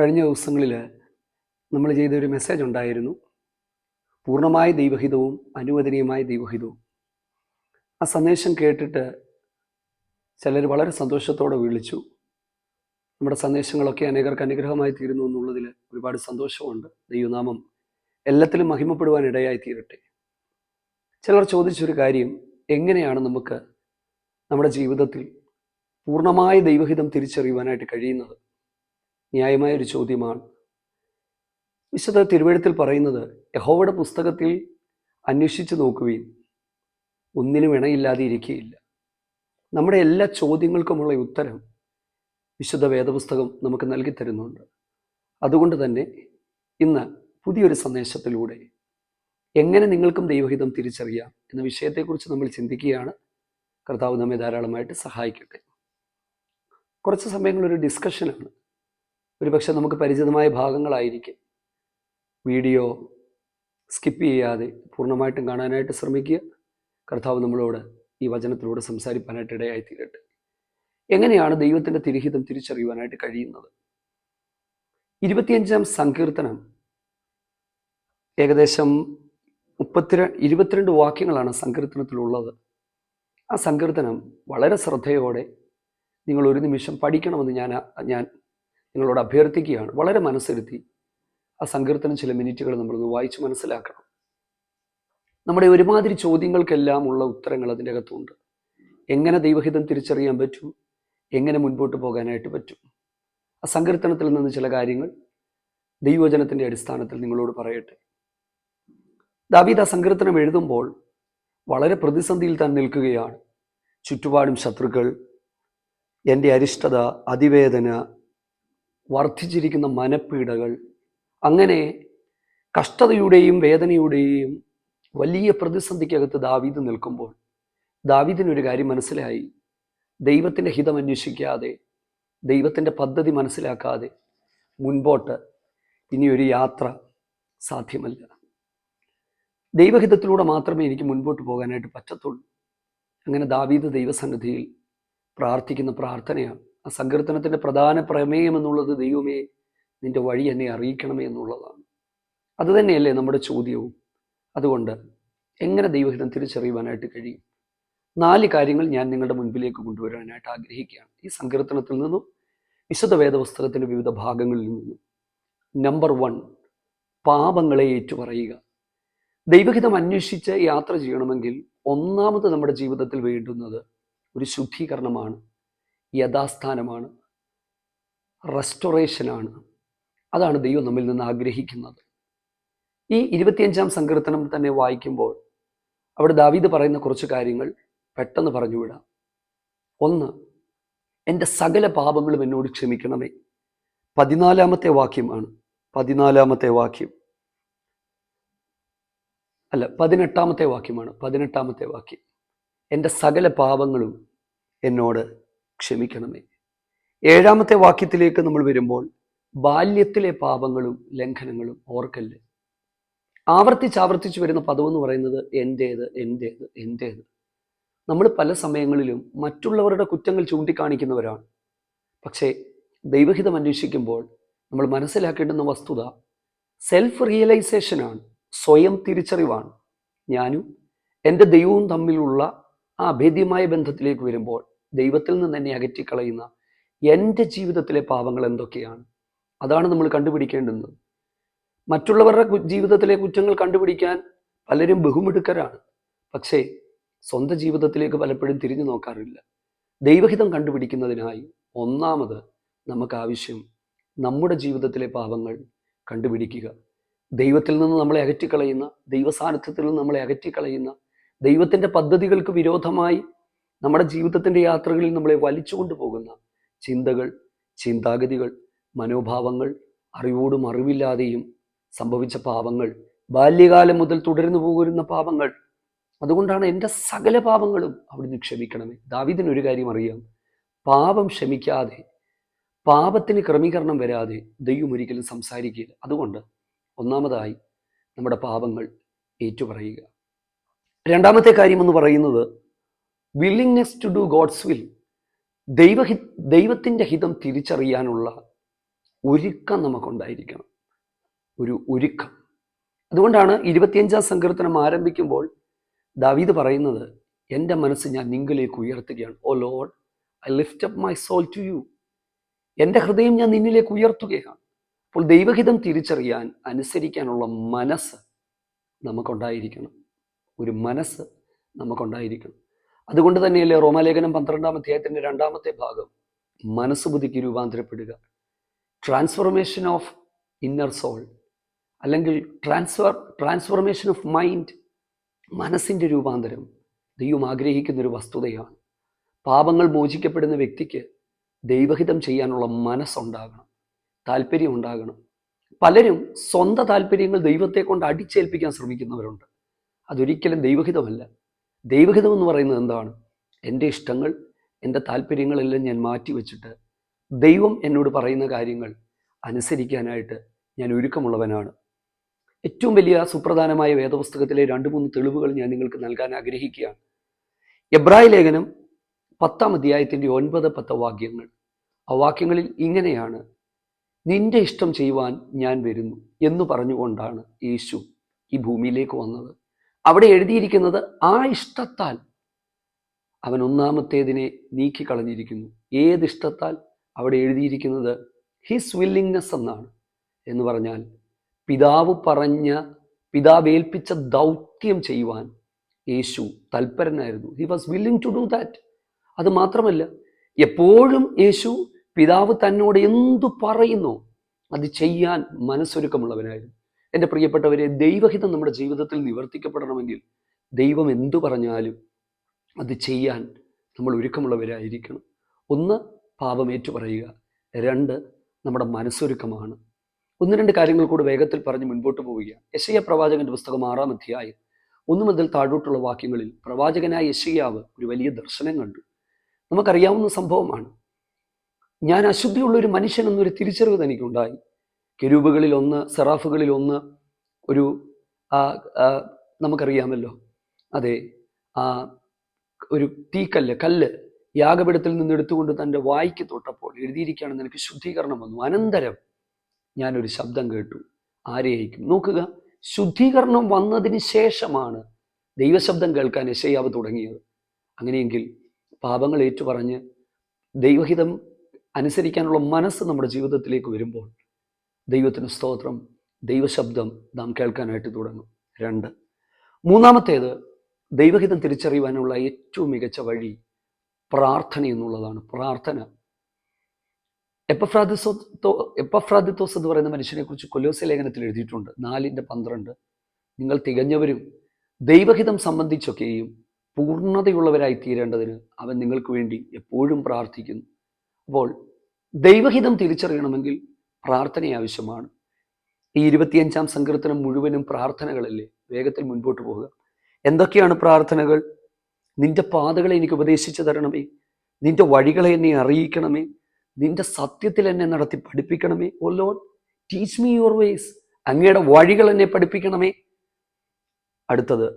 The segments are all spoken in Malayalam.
കഴിഞ്ഞ ദിവസങ്ങളിൽ നമ്മൾ ചെയ്തൊരു മെസ്സേജ് ഉണ്ടായിരുന്നു. പൂർണമായ ദൈവഹിതവും അനുവദനീയമായ ദൈവഹിതവും. ആ സന്ദേശം കേട്ടിട്ട് ചിലർ വളരെ സന്തോഷത്തോടെ വിളിച്ചു. നമ്മുടെ സന്ദേശങ്ങളൊക്കെ അനേകർക്ക് അനുഗ്രഹമായി തീരുന്നു എന്നുള്ളതിൽ ഒരുപാട് സന്തോഷമുണ്ട്. ദൈവനാമം എല്ലാത്തിലും മഹിമപ്പെടുവാൻ ഇടയായി തീരട്ടെ. ചിലർ ചോദിച്ചൊരു കാര്യം എങ്ങനെയാണ് നമുക്ക് നമ്മുടെ ജീവിതത്തിൽ പൂർണമായ ദൈവഹിതം തിരിച്ചറിയുവാനായിട്ട് കഴിയുന്നത്? ന്യായമായ ഒരു ചോദ്യമാണ്. വിശുദ്ധ തിരുവഴുത്തിൽ പറയുന്നത് യഹോവയുടെ പുസ്തകത്തിൽ അന്വേഷിച്ച് നോക്കുകയും ഒന്നിനും ഇണയില്ലാതെ ഇരിക്കുകയില്ല നമ്മുടെ എല്ലാ ചോദ്യങ്ങൾക്കുമുള്ള ഉത്തരം വിശുദ്ധ വേദപുസ്തകം നമുക്ക് നൽകി തരുന്നുണ്ട്. അതുകൊണ്ട് തന്നെ ഇന്ന് പുതിയൊരു സന്ദേശത്തിലൂടെ എങ്ങനെ നിങ്ങൾക്കും ദൈവഹിതം തിരിച്ചറിയാം എന്ന വിഷയത്തെക്കുറിച്ച് നമ്മൾ ചിന്തിക്കുകയാണ്. കർത്താവ് നമ്മെ ധാരാളമായിട്ട് സഹായിക്കട്ടെ. കുറച്ച് സമയങ്ങളൊരു ഡിസ്കഷനാണ് ഒരുപക്ഷെ നമുക്ക് പരിചിതമായ ഭാഗങ്ങളായിരിക്കും. വീഡിയോ സ്കിപ്പ് ചെയ്യാതെ പൂർണമായിട്ടും കാണാനായിട്ട് ശ്രമിക്കുക. കർത്താവ് നമ്മളോട് ഈ വചനത്തിലൂടെ സംസാരിക്കാനായിട്ട് ഇടയായി തീരട്ടെ എങ്ങനെയാണ് ദൈവത്തിന്റെ തിരുഹിതം തിരിച്ചറിയുവാനായിട്ട് കഴിയുന്നത്? ഇരുപത്തിയഞ്ചാം സങ്കീർത്തനം ഏകദേശം മുപ്പത്തിര ഇരുപത്തിരണ്ട് വാക്യങ്ങളാണ് സങ്കീർത്തനത്തിലുള്ളത്. ആ സങ്കീർത്തനം വളരെ ശ്രദ്ധയോടെ നിങ്ങൾ ഒരു നിമിഷം പഠിക്കണമെന്ന് ഞാൻ ഞാൻ നിങ്ങളോട് അഭ്യർത്ഥിക്കുകയാണ്. വളരെ മനസ്സിരുത്തി ആ സങ്കീർത്തനം ചില മിനിറ്റുകൾ നമ്മളൊന്ന് വായിച്ച് മനസ്സിലാക്കണം. നമ്മുടെ ഒരുമാതിരി ചോദ്യങ്ങൾക്കെല്ലാം ഉള്ള ഉത്തരങ്ങൾ അതിന്റെ അകത്തുണ്ട് എങ്ങനെ ദൈവഹിതം തിരിച്ചറിയാൻ പറ്റും? എങ്ങനെ മുൻപോട്ട് പോകാനായിട്ട് പറ്റും? ആ സങ്കീർത്തനത്തിൽ നിന്ന് ചില കാര്യങ്ങൾ ദൈവജനത്തിന്റെ അടിസ്ഥാനത്തിൽ നിങ്ങളോട് പറയട്ടെ. ദാവീദ് ആ സങ്കീർത്തനം എഴുതുമ്പോൾ വളരെ പ്രതിസന്ധിയിൽ താൻ നിൽക്കുകയാണ്. ചുറ്റുപാടും ശത്രുക്കൾ എന്റെ അരിഷ്ടത അതിവേദന വർദ്ധിച്ചിരിക്കുന്ന മനപ്പീഡകൾ അങ്ങനെ കഷ്ടതയുടെയും വേദനയുടെയും വലിയ പ്രതിസന്ധിക്കകത്ത് ദാവീദ് നിൽക്കുമ്പോൾ ദാവീദിനൊരു കാര്യം മനസ്സിലായി. ദൈവത്തിന്റെ ഹിതം അന്വേഷിക്കാതെ ദൈവത്തിന്റെ പദ്ധതി മനസ്സിലാക്കാതെ മുൻപോട്ട് ഇനിയൊരു യാത്ര സാധ്യമല്ല. ദൈവഹിതത്തിലൂടെ മാത്രമേ എനിക്ക് മുൻപോട്ട് പോകാനായിട്ട് പറ്റത്തുള്ളൂ. അങ്ങനെ ദാവീദ് ദൈവസന്നിധിയിൽ പ്രാർത്ഥിക്കുന്ന പ്രാർത്ഥനയാണ്. ആ സങ്കീർത്തനത്തിന്റെ പ്രധാന പ്രമേയം എന്നുള്ളത് ദൈവമേ നിന്റെ വഴി എന്നെ അറിയിക്കണമേ എന്നുള്ളതാണ്. അതുതന്നെയല്ലേ നമ്മുടെ ചോദ്യവും. അതുകൊണ്ട് എങ്ങനെ ദൈവഹിതം തിരിച്ചറിയുവാനായിട്ട് കഴിയും? നാല് കാര്യങ്ങൾ ഞാൻ നിങ്ങളുടെ മുൻപിലേക്ക് കൊണ്ടുവരാനായിട്ട് ആഗ്രഹിക്കുകയാണ്. ഈ സങ്കീർത്തനത്തിൽ നിന്നും വിശുദ്ധ വേദപുസ്തകത്തിന്റെ വിവിധ ഭാഗങ്ങളിൽ നിന്നും. നമ്പർ വൺ പാപങ്ങളെ ഏറ്റുപറയുക. ദൈവഹിതം അന്വേഷിച്ച് യാത്ര ചെയ്യണമെങ്കിൽ ഒന്നാമത് നമ്മുടെ ജീവിതത്തിൽ വേണ്ടുന്നത് ഒരു ശുദ്ധീകരണമാണ്. യഥാസ്ഥാനമാണ്. റെസ്റ്റോറേഷനാണ്. അതാണ് ദൈവം നമ്മിൽ നിന്ന് ആഗ്രഹിക്കുന്നത്. ഈ ഇരുപത്തിയഞ്ചാം സങ്കീർത്തനം തന്നെ വായിക്കുമ്പോൾ അവിടെ ദാവീദ് പറയുന്ന കുറച്ച് കാര്യങ്ങൾ പെട്ടെന്ന് പറഞ്ഞുവിടാം. ഒന്ന് എന്റെ സകല പാപങ്ങളും എന്നോട് ക്ഷമിക്കണമേ. പതിനാലാമത്തെ വാക്യമാണ് പതിനാലാമത്തെ വാക്യം. അല്ല പതിനെട്ടാമത്തെ വാക്യമാണ് പതിനെട്ടാമത്തെ വാക്യം. എന്റെ സകല പാപങ്ങളും എന്നോട് ക്ഷമിക്കണമേ. ഏഴാമത്തെ വാക്യത്തിലേക്ക് നമ്മൾ വരുമ്പോൾ ബാല്യത്തിലെ പാപങ്ങളും ലംഘനങ്ങളും ഓർക്കല്ല്. ആവർത്തിച്ച് ആവർത്തിച്ച് വരുന്ന പദമെന്ന് പറയുന്നത് എന്റേത് എന്റേത് എന്റേത് നമ്മൾ പല സമയങ്ങളിലും മറ്റുള്ളവരുടെ കുറ്റങ്ങൾ ചൂണ്ടിക്കാണിക്കുന്നവരാണ്. പക്ഷേ ദൈവഹിതം അന്വേഷിക്കുമ്പോൾ നമ്മൾ മനസ്സിലാക്കേണ്ടുന്ന വസ്തുത സെൽഫ് റിയലൈസേഷനാണ് സ്വയം തിരിച്ചറിവാണ്. ഞാനും എന്റെ ദൈവവും തമ്മിലുള്ള ആ അഭേദ്യമായ ബന്ധത്തിലേക്ക് വരുമ്പോൾ ദൈവത്തിൽ നിന്ന് എന്നെ അകറ്റിക്കളയുന്ന എന്റെ ജീവിതത്തിലെ പാപങ്ങൾ എന്തൊക്കെയാണ്? അതാണ് നമ്മൾ കണ്ടുപിടിക്കേണ്ടത് മറ്റുള്ളവരുടെ ജീവിതത്തിലെ കുറ്റങ്ങൾ കണ്ടുപിടിക്കാൻ പലരും ബഹുമിടുക്കരാണ്. പക്ഷേ സ്വന്തം ജീവിതത്തിലേക്ക് പലപ്പോഴും തിരിഞ്ഞു നോക്കാറില്ല. ദൈവഹിതം കണ്ടുപിടിക്കുന്നതിനായി ഒന്നാമത് നമുക്ക് ആവശ്യം നമ്മുടെ ജീവിതത്തിലെ പാപങ്ങൾ കണ്ടുപിടിക്കുക. ദൈവത്തിൽ നിന്ന് നമ്മളെ അകറ്റിക്കളയുന്ന ദൈവസാന്നിധ്യത്തിൽ നിന്ന് നമ്മളെ അകറ്റിക്കളയുന്ന ദൈവത്തിന്റെ പദ്ധതികൾക്ക് വിരോധമായി നമ്മുടെ ജീവിതത്തിന്റെ യാത്രകളിൽ നമ്മളെ വലിച്ചുകൊണ്ട് പോകുന്ന ചിന്തകൾ ചിന്താഗതികൾ മനോഭാവങ്ങൾ അറിവോടും അറിവില്ലാതെയും സംഭവിച്ച പാപങ്ങൾ ബാല്യകാലം മുതൽ തുടർന്നു പോകുന്ന പാപങ്ങൾ അതുകൊണ്ടാണ് എന്റെ സകല പാപങ്ങളും അവിടുന്ന് ക്ഷമിക്കണമേ. ദാവിദിന് ഒരു കാര്യം അറിയാം. പാപം ക്ഷമിക്കാതെ പാപത്തിന് ക്രമീകരണം വരാതെ ദൈവം ഒരിക്കലും സംസാരിക്കില്ല. അതുകൊണ്ട് ഒന്നാമതായി നമ്മുടെ പാപങ്ങൾ ഏറ്റുപറയുക. രണ്ടാമത്തെ കാര്യം എന്ന് പറയുന്നത് willingness to do God's will ദൈവഹി ദൈവത്തിന്റെ ഹിതം തിരിച്ചറിയാനുള്ള ഒരുക്കം നമുക്കുണ്ടായിരിക്കണം. ഒരു ഒരുക്കം. അതുകൊണ്ടാണ് ഇരുപത്തിയഞ്ചാം സങ്കീർത്തനം ആരംഭിക്കുമ്പോൾ ദാവീദ് പറയുന്നത് എന്റെ മനസ്സ് ഞാൻ നിങ്ങളിലേക്ക് ഉയർത്തുകയാണ്. O Lord I lift up my soul to you. എന്റെ ഹൃദയം ഞാൻ നിന്നിലേക്ക് ഉയർത്തുകയാണ്. അപ്പോൾ ദൈവഹിതം തിരിച്ചറിയാൻ അനുസരിക്കാനുള്ള മനസ്സ് നമുക്കുണ്ടായിരിക്കണം. ഒരു മനസ്സ് നമുക്കുണ്ടായിരിക്കണം. അതുകൊണ്ട് തന്നെയല്ലേ റോമാലേഖനം പന്ത്രണ്ടാം അധ്യായത്തിന്റെ രണ്ടാമത്തെ ഭാഗം മനസ്സ് ബുദ്ധിക്ക് രൂപാന്തരപ്പെടുക. ട്രാൻസ്ഫോർമേഷൻ ഓഫ് ഇന്നർ സോൾ അല്ലെങ്കിൽ ട്രാൻസ്ഫർ ട്രാൻസ്ഫോർമേഷൻ ഓഫ് മൈൻഡ് മനസ്സിന്റെ രൂപാന്തരം ദൈവം ആഗ്രഹിക്കുന്ന ഒരു വസ്തുതയാണ്. പാപങ്ങൾ മോചിക്കപ്പെടുന്ന വ്യക്തിക്ക് ദൈവഹിതം ചെയ്യാനുള്ള മനസ്സുണ്ടാകണം താല്പര്യം ഉണ്ടാകണം. പലരും സ്വന്തം താല്പര്യങ്ങൾ ദൈവത്തെ കൊണ്ട് അടിച്ചേൽപ്പിക്കാൻ ശ്രമിക്കുന്നവരുണ്ട്. അതൊരിക്കലും ദൈവഹിതമല്ല. ദൈവഹിതം എന്ന് പറയുന്നത് എന്താണ്? എന്റെ ഇഷ്ടങ്ങൾ എന്റെ താല്പര്യങ്ങളെല്ലാം ഞാൻ മാറ്റി വെച്ചിട്ട് ദൈവം എന്നോട് പറയുന്ന കാര്യങ്ങൾ അനുസരിക്കാനായിട്ട് ഞാൻ ഒരുക്കമുള്ളവനാണ്. ഏറ്റവും വലിയ സുപ്രധാനമായ വേദപുസ്തകത്തിലെ രണ്ട് മൂന്ന് തെളിവുകൾ ഞാൻ നിങ്ങൾക്ക് നൽകാൻ ആഗ്രഹിക്കുകയാണ്. എബ്രായ ലേഖനം പത്താം അധ്യായത്തിന്റെ ഒൻപത് പത്ത് വാക്യങ്ങൾ. ആ വാക്യങ്ങളിൽ ഇങ്ങനെയാണ് നിന്റെ ഇഷ്ടം ചെയ്യുവാൻ ഞാൻ വരുന്നു എന്ന് പറഞ്ഞുകൊണ്ടാണ് യേശു ഈ ഭൂമിയിലേക്ക് വന്നത്. അവിടെ എഴുതിയിരിക്കുന്നത് ആ ഇഷ്ടത്താൽ അവൻ ഒന്നാമത്തേതിനെ നീക്കിക്കളഞ്ഞിരിക്കുന്നു. ഏത് ഇഷ്ടത്താൽ? അവിടെ എഴുതിയിരിക്കുന്നത് ഹിസ് വില്ലിങ്നെസ് എന്നാണ്. എന്ന് പറഞ്ഞാൽ പിതാവ് പറഞ്ഞ പിതാവ് ഏൽപ്പിച്ച ദൗത്യം ചെയ്യുവാൻ യേശു തൽപരനായിരുന്നു. He was willing to do that അത് മാത്രമല്ല എപ്പോഴും യേശു പിതാവ് തന്നോട് എന്തു പറയുന്നു അത് ചെയ്യാൻ മനസ്സൊരുക്കമുള്ളവനായിരുന്നു. എന്റെ പ്രിയപ്പെട്ടവരെ ദൈവഹിതം നമ്മുടെ ജീവിതത്തിൽ നിവർത്തിക്കപ്പെടണമെങ്കിൽ ദൈവം എന്തു പറഞ്ഞാലും അത് ചെയ്യാൻ നമ്മൾ ഒരുക്കമുള്ളവരായിരിക്കണം. ഒന്ന് പാപം ഏറ്റുപറയുക. രണ്ട് നമ്മുടെ മനസ്സൊരുക്കമാണ്. ഒന്ന് രണ്ട് കാര്യങ്ങൾ കൂടി വേഗത്തിൽ പറഞ്ഞ് മുൻപോട്ട് പോവുക. യശയ പ്രവാചകന്റെ പുസ്തകം ആറാം അധ്യായം ഒന്ന് മുതൽ താഴോട്ടുള്ള വാക്യങ്ങളിൽ പ്രവാചകനായ യശയാവ് ഒരു വലിയ ദർശനം കണ്ടു. നമുക്കറിയാവുന്ന സംഭവമാണ്. ഞാൻ അശുദ്ധിയുള്ള ഒരു മനുഷ്യൻ എന്നൊരു തിരിച്ചറിവ് തനിക്കുണ്ടായി. കെരൂബുകളിൽ ഒന്ന് സെറാഫുകളിൽ ഒന്ന് ഒരു നമുക്കറിയാമല്ലോ. അതെ ആ ഒരു തീക്കല്ല് കല്ല് യാഗപീഠത്തിൽ നിന്ന് എടുത്തുകൊണ്ട് തന്റെ വായിക്ക് തൊട്ടപ്പോൾ എഴുതിയിരിക്കുകയാണ് നിനക്ക് ശുദ്ധീകരണം വന്നു. അനന്തരം ഞാനൊരു ശബ്ദം കേട്ടു. ആരെയായിരിക്കും? നോക്കുക. ശുദ്ധീകരണം വന്നതിന് ശേഷമാണ് ദൈവശബ്ദം കേൾക്കാൻ യശയാവ് തുടങ്ങിയത്. അങ്ങനെയെങ്കിൽ പാപങ്ങൾ ഏറ്റുപറഞ്ഞ് ദൈവഹിതം അനുസരിക്കാനുള്ള മനസ്സ് നമ്മുടെ ജീവിതത്തിലേക്ക് വരുമ്പോൾ ദൈവത്തിന് സ്തോത്രം ദൈവശബ്ദം നാം കേൾക്കാനായിട്ട് തുടങ്ങും. രണ്ട്. മൂന്നാമത്തേത് ദൈവഹിതം തിരിച്ചറിയുവാനുള്ള ഏറ്റവും മികച്ച വഴി പ്രാർത്ഥന എന്നുള്ളതാണ്. പ്രാർത്ഥന. എപ്പഫ്രാദിസോ എപ്പഫ്രാദിത്തോസ് എന്ന് പറയുന്ന മനുഷ്യനെക്കുറിച്ച് കൊലോസ ലേഖനത്തിൽ എഴുതിയിട്ടുണ്ട്. നാലിന്റെ പന്ത്രണ്ട്. നിങ്ങൾ തികഞ്ഞവരും ദൈവഹിതം സംബന്ധിച്ചൊക്കെയും പൂർണതയുള്ളവരായി തീരേണ്ടതിന് അവൻ നിങ്ങൾക്ക് വേണ്ടി എപ്പോഴും പ്രാർത്ഥിക്കുന്നു. അപ്പോൾ ദൈവഹിതം തിരിച്ചറിയണമെങ്കിൽ പ്രാർത്ഥന ആവശ്യമാണ്. ഈ ഇരുപത്തിയഞ്ചാം സങ്കീർത്തനം മുഴുവനും പ്രാർത്ഥനകളല്ലേ? വേഗത്തിൽ മുൻപോട്ട് പോവുക. എന്തൊക്കെയാണ് പ്രാർത്ഥനകൾ? നിന്റെ പാതകളെ എനിക്ക് ഉപദേശിച്ചു തരണമേ. നിന്റെ വഴികളെ എന്നെ അറിയിക്കണമേ. നിന്റെ സത്യത്തിൽ എന്നെ നടത്തി പഠിപ്പിക്കണമേ. O Lord teach me your ways അങ്ങയുടെ വഴികൾ എന്നെ പഠിപ്പിക്കണമേ. അടുത്തത്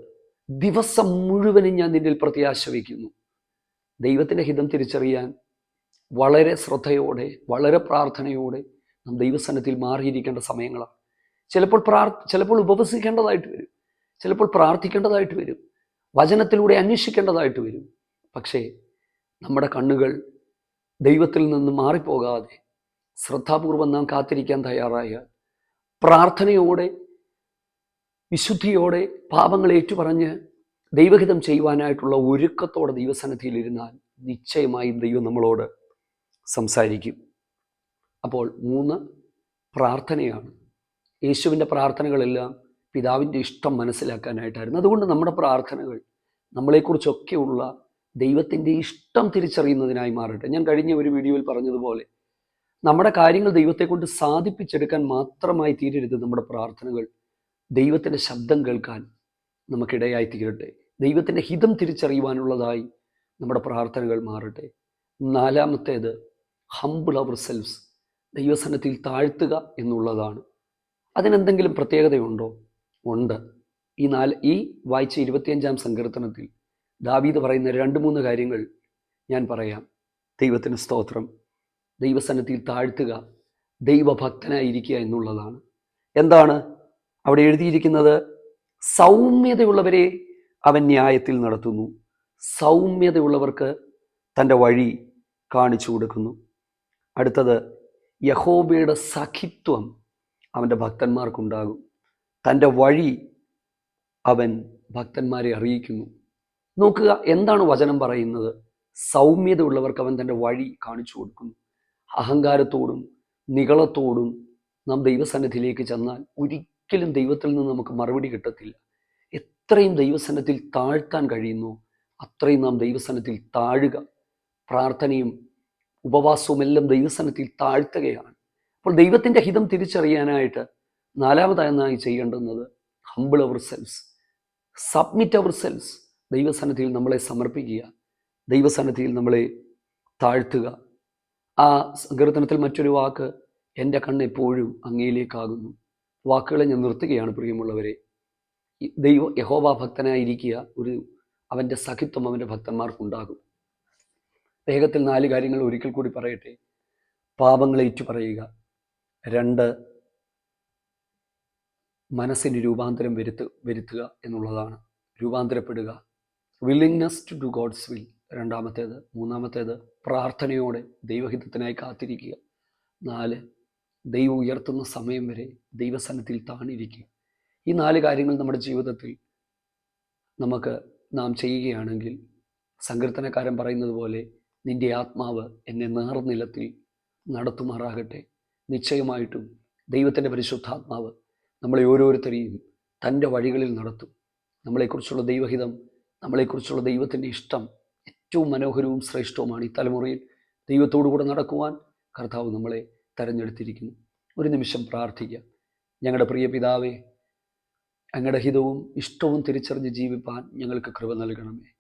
ദിവസം മുഴുവനും ഞാൻ നിന്നിൽ പ്രത്യാശ വയ്ക്കുന്നു ദൈവത്തിന്റെ ഹിതം തിരിച്ചറിയാൻ വളരെ ശ്രദ്ധയോടെ വളരെ പ്രാർത്ഥനയോടെ നാം ദൈവസനത്തിൽ മാറിയിരിക്കേണ്ട സമയങ്ങളാണ്. ചിലപ്പോൾ പ്രാർ ചിലപ്പോൾ ഉപവസിക്കേണ്ടതായിട്ട് വരും. ചിലപ്പോൾ പ്രാർത്ഥിക്കേണ്ടതായിട്ട് വരും. വചനത്തിലൂടെ അന്വേഷിക്കേണ്ടതായിട്ട് വരും. പക്ഷേ നമ്മുടെ കണ്ണുകൾ ദൈവത്തിൽ നിന്ന് മാറിപ്പോകാതെ ശ്രദ്ധാപൂർവം നാം കാത്തിരിക്കാൻ തയ്യാറായാൽ പ്രാർത്ഥനയോടെ വിശുദ്ധിയോടെ പാപങ്ങൾ ഏറ്റുപറഞ്ഞ് ദൈവഹിതം ചെയ്യുവാനായിട്ടുള്ള ഒരുക്കത്തോടെ ദൈവസന്നിധിയിലിരുന്നാൽ നിശ്ചയമായും ദൈവം നമ്മളോട് സംസാരിക്കും. അപ്പോൾ മൂന്ന് പ്രാർത്ഥനയാണ്. യേശുവിന്റെ പ്രാർത്ഥനകളെല്ലാം പിതാവിന്റെ ഇഷ്ടം മനസ്സിലാക്കാനായിട്ടായിരുന്നു. അതുകൊണ്ട് നമ്മുടെ പ്രാർത്ഥനകൾ നമ്മളെക്കുറിച്ചൊക്കെയുള്ള ദൈവത്തിന്റെ ഇഷ്ടം തിരിച്ചറിയുന്നതിനായി മാറട്ടെ. ഞാൻ കഴിഞ്ഞ ഒരു വീഡിയോയിൽ പറഞ്ഞതുപോലെ നമ്മുടെ കാര്യങ്ങൾ ദൈവത്തെക്കൊണ്ട് സാധിപ്പിച്ചെടുക്കാൻ മാത്രമായി തീരരുത് നമ്മുടെ പ്രാർത്ഥനകൾ ദൈവത്തിന്റെ ശബ്ദം കേൾക്കാൻ നമുക്കിടയായി തീരട്ടെ. ദൈവത്തിന്റെ ഹിതം തിരിച്ചറിയുവാനുള്ളതായി നമ്മുടെ പ്രാർത്ഥനകൾ മാറട്ടെ. നാലാമത്തേത് ഹംബിൾ അവർ സെൽഫ്സ് ദൈവസനത്തിൽ താഴ്ത്തുക എന്നുള്ളതാണ്. അതിനെന്തെങ്കിലും പ്രത്യേകതയുണ്ടോ? ഉണ്ട്. ഈ നാല് ഈ വായിച്ച ഇരുപത്തിയഞ്ചാം സങ്കീർത്തനത്തിൽ ദാവീദ് പറയുന്ന രണ്ട് മൂന്ന് കാര്യങ്ങൾ ഞാൻ പറയാം. ദൈവത്തിന് സ്തോത്രം. ദൈവസനത്തിൽ താഴ്ത്തുക. ദൈവഭക്തനായിരിക്കുക എന്നുള്ളതാണ്. എന്താണ് അവിടെ എഴുതിയിരിക്കുന്നത്? സൗമ്യതയുള്ളവരെ അവൻ ന്യായത്തിൽ നടത്തുന്നു. സൗമ്യതയുള്ളവർക്ക് തന്റെ വഴി കാണിച്ചു കൊടുക്കുന്നു. അടുത്തത് യഹോബയുടെ സഖിത്വം അവന്റെ ഭക്തന്മാർക്കുണ്ടാകും. തന്റെ വഴി അവൻ ഭക്തന്മാരെ അറിയിക്കുന്നു. നോക്കുക എന്താണ് വചനം പറയുന്നത്? സൗമ്യത ഉള്ളവർക്ക് അവൻ തന്റെ വഴി കാണിച്ചു കൊടുക്കുന്നു. അഹങ്കാരത്തോടും നികളത്തോടും നാം ദൈവസന്നിധിയിലേക്ക് ചെന്നാൽ ഒരിക്കലും ദൈവത്തിൽ നിന്ന് നമുക്ക് മറുപടി കിട്ടത്തില്ല. എത്രയും ദൈവസന്നിധിയിൽ താഴ്ത്താൻ കഴിയുന്നു അത്രയും നാം ദൈവസന്നിധിയിൽ താഴുക. പ്രാർത്ഥനയും ഉപവാസവും എല്ലാം ദൈവസനത്തിൽ താഴ്ത്തുകയാണ്. അപ്പോൾ ദൈവത്തിന്റെ ഹിതം തിരിച്ചറിയാനായിട്ട് നാലാമതായി ചെയ്യേണ്ടുന്നത് humble ourselves submit ourselves ദൈവസനത്തിൽ നമ്മളെ സമർപ്പിക്കുക. ദൈവസനത്തിൽ നമ്മളെ താഴ്ത്തുക. ആ സങ്കീർത്തനത്തിൽ മറ്റൊരു വാക്ക് എന്റെ കണ്ണ് എപ്പോഴും അങ്ങയിലേക്കാകുന്നു. വാക്കുകളെ ഞാൻ നിർത്തുകയാണ് പ്രിയമുള്ളവരെ. ദൈവ യഹോവ ഭക്തനായിരിക്കുക ഒരു അവന്റെ സഖിത്വം അവന്റെ ഭക്തന്മാർക്കുണ്ടാകും. വേഗത്തിൽ നാല് കാര്യങ്ങൾ ഒരിക്കൽ കൂടി പറയട്ടെ. പാപങ്ങളെ ഏറ്റു പറയുക. രണ്ട് മനസ്സിന് രൂപാന്തരം വരുത്തു വരുത്തുക എന്നുള്ളതാണ്. രൂപാന്തരപ്പെടുക. Willingness to do God's will രണ്ടാമത്തേത്. മൂന്നാമത്തേത് പ്രാർത്ഥനയോടെ ദൈവഹിതത്തിനായി കാത്തിരിക്കുക. നാല് ദൈവം ഉയർത്തുന്ന സമയം വരെ ദൈവസനത്തിൽ താണിരിക്കുക. ഈ നാല് കാര്യങ്ങൾ നമ്മുടെ ജീവിതത്തിൽ നമുക്ക് നാം ചെയ്യുകയാണെങ്കിൽ സങ്കീർത്തനക്കാരൻ പറയുന്നത് പോലെ നിന്റെ ആത്മാവ് എന്നെ നേർനിലത്തിൽ നടത്തുമാറാകട്ടെ. നിശ്ചയമായിട്ടും ദൈവത്തിന്റെ പരിശുദ്ധാത്മാവ് നമ്മളെ ഓരോരുത്തരെയും തന്റെ വഴികളിൽ നടത്തും. നമ്മളെക്കുറിച്ചുള്ള ദൈവഹിതം നമ്മളെക്കുറിച്ചുള്ള ദൈവത്തിന്റെ ഇഷ്ടം ഏറ്റവും മനോഹരവും ശ്രേഷ്ഠവുമാണ് ഈ തലമുറയിൽ. ദൈവത്തോടു കൂടെ നടക്കുവാൻ കർത്താവ് നമ്മളെ തെരഞ്ഞെടുത്തിരിക്കുന്നു. ഒരു നിമിഷം പ്രാർത്ഥിക്കാം. ഞങ്ങളുടെ പ്രിയ പിതാവേ ഞങ്ങളുടെ ഹിതവും ഇഷ്ടവും തിരിച്ചറിഞ്ഞ് ജീവിപ്പാൻ ഞങ്ങൾക്ക് കൃപ നൽകണമേ.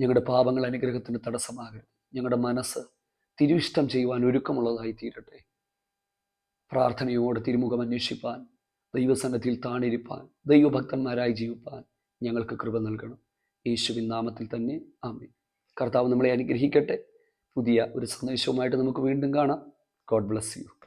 ഞങ്ങളുടെ പാപങ്ങൾ അനുഗ്രഹത്തിന് തടസ്സമാകരുത്. ഞങ്ങളുടെ മനസ്സ് തിരുവിഷ്ടം ചെയ്യുവാൻ ഒരുക്കമുള്ളതായി തീരട്ടെ. പ്രാർത്ഥനയോട് തിരുമുഖം അന്വേഷിപ്പാൻ ദൈവസന്നദ്ധിയിൽ താണിരിപ്പാൻ ദൈവഭക്തന്മാരായി ജീവിപ്പാൻ ഞങ്ങൾക്ക് കൃപ നൽകണം. യേശുവിൻ നാമത്തിൽ തന്നെ ആമേ കർത്താവ് നമ്മളെ അനുഗ്രഹിക്കട്ടെ. പുതിയ ഒരു സന്ദേശവുമായിട്ട് നമുക്ക് വീണ്ടും കാണാം. God bless you